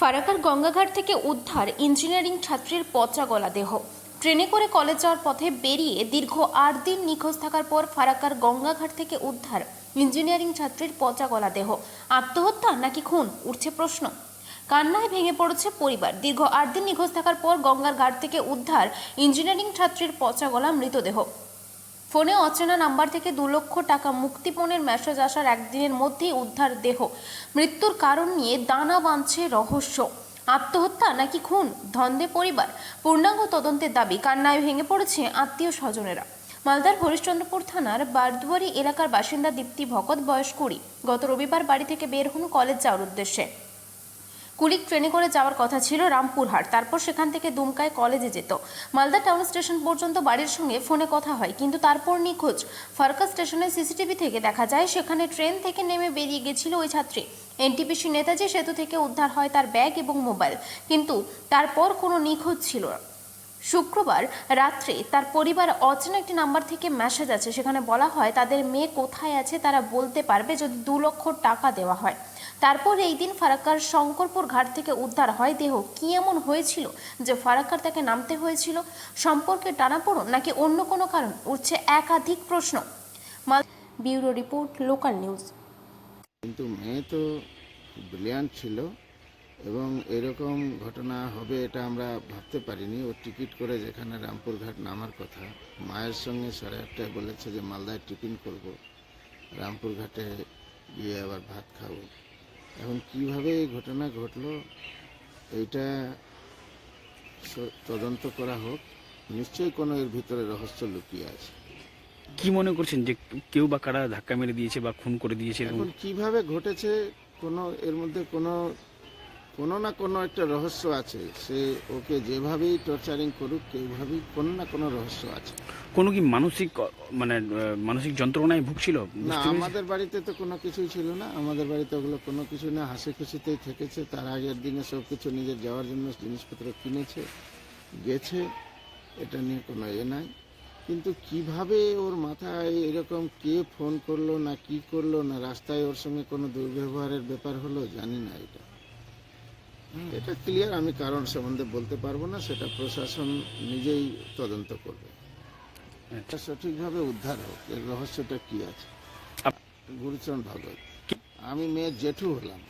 ফারাকার গঙ্গাঘাট থেকে উদ্ধার ইঞ্জিনিয়ারিং ছাত্রীর পচা গলা দেহ। ট্রেনে করে কলেজ যাওয়ার পথে বেরিয়ে দীর্ঘ আট দিন নিখোঁজ থাকার পর ফারাকার গঙ্গাঘাট থেকে উদ্ধার ইঞ্জিনিয়ারিং ছাত্রীর পচা গলা দেহ। আত্মহত্যা নাকি খুন? উঠছে প্রশ্ন। কান্নায় ভেঙে পড়েছে পরিবার। দীর্ঘ আট দিন নিখোঁজ থাকার পর গঙ্গার ঘাট থেকে উদ্ধার ইঞ্জিনিয়ারিং ছাত্রীর পচা গলা মৃতদেহ। ফোনে অচেনা নাম্বার থেকে দু লক্ষ টাকা মুক্তিপণের মেসেজ আসার একদিনের মধ্যেই উদ্ধার দেহ। মৃত্যুর কারণ নিয়ে দানা বাঁধছে রহস্য। আত্মহত্যা নাকি খুন? ধন্দে পরিবার। পূর্ণাঙ্গ তদন্তের দাবি, কান্নায় ভেঙে পড়েছে আত্মীয় স্বজনেরা। মালদার হরিশ্চন্দ্রপুর থানার বারদুয়ারি এলাকার বাসিন্দা দীপ্তি ভকত, বয়স কুড়ি। গত রবিবার বাড়ি থেকে বের হন কলেজ যাওয়ার উদ্দেশ্যে। কুলিক ট্রেনে করে যাওয়ার কথা ছিল রামপুরহাট। তারপর সেখান থেকে দুমকায় কলেজে যেত। মালদা টাউন স্টেশন পর্যন্ত বাড়ির সঙ্গে ফোনে কথা হয়, কিন্তু তারপর নিখোঁজ। ফারকা স্টেশনের সিসিটিভি থেকে দেখা যায়, সেখানে ট্রেন থেকে নেমে বেরিয়ে গেছিল ওই ছাত্রী। এনটিপিসি নেতাজি সেতু থেকে উদ্ধার হয় তার ব্যাগ এবং মোবাইল, কিন্তু তারপর কোনো নিখোঁজ ছিল না। শুক্রবার রাত্রে তার পরিবার অচেনা একটি নাম্বার থেকে মেসেজ আছে সেখানে বলা হয়, তাদের মেয়ে কোথায় আছে? তারা বলতে পারবে যদি দু লক্ষ টাকা দেওয়া হয়। তারপর এই দিন ফারাক্কার শঙ্করপুর ঘাট থেকে উদ্ধার হয়। দেহ কি এমন হয়েছিল যে ফারাক্কার তাকে নামতে হয়েছিল? সম্পর্কে টানাপোড়ন নাকি অন্য কোনো কারণ? উঠছে একাধিক প্রশ্ন। Bureau report, local news. কিন্তু মেয়ে তো ব্রিলিয়ান্ট ছিল এবং এরকম ঘটনা হবে এটা আমরা ভাবতে পারিনি। ও টিকিট করে যেখানে রামপুরঘাট নামার কথা, মায়ের সঙ্গে সাড়ে আটটায় বলেছে যে, মালদায় টিফিন করব। রামপুরঘাটে গিয়ে আবার ভাত খাব। এখন কীভাবে এই ঘটনা ঘটলো এইটা তদন্ত করা হোক নিশ্চয়ই কোনো এর ভিতরে রহস্য লুকিয়ে আছে। কি মনে করছেন যে কেউ বা কারা ধাক্কা মেরে দিয়েছে বা খুন করে দিয়েছে এখন কীভাবে ঘটেছে কোনো এর মধ্যে কোনো কোনো না কোনো একটা রহস্য আছে। সে ওকে যেভাবেই টর্চারিং করুক কেউভাবেই কোনো না কোনো রহস্য আছে। কোনো কি মানসিক মানে মানসিক যন্ত্রণায় ভুগছিল? না আমাদের বাড়িতে তো কোনো কিছুই ছিল না। আমাদের বাড়িতে ওগুলো কোনো কিছু না। হাসি খুশিতেই থেকেছে। তার আগের দিনে সব কিছু নিজের যাওয়ার জন্য জিনিসপত্র কিনেছে গেছে। এটা নিয়ে কোনো এ নাই। কিন্তু কীভাবে ওর মাথায় এরকম কে ফোন করল না কি করল না রাস্তায় ওর সঙ্গে কোনো দুর্ব্যবহারের ব্যাপার হলো জানি না এটা। এটা ক্লিয়ার আমি কারণ সম্বন্ধে বলতে পারব না সেটা প্রশাসন নিজেই তদন্ত করবে। এটা সঠিকভাবে উদ্ধার হোক এর রহস্যটা কি আছে? গুরুচরণ ভগত আমি মেয়ের জেঠু হলাম।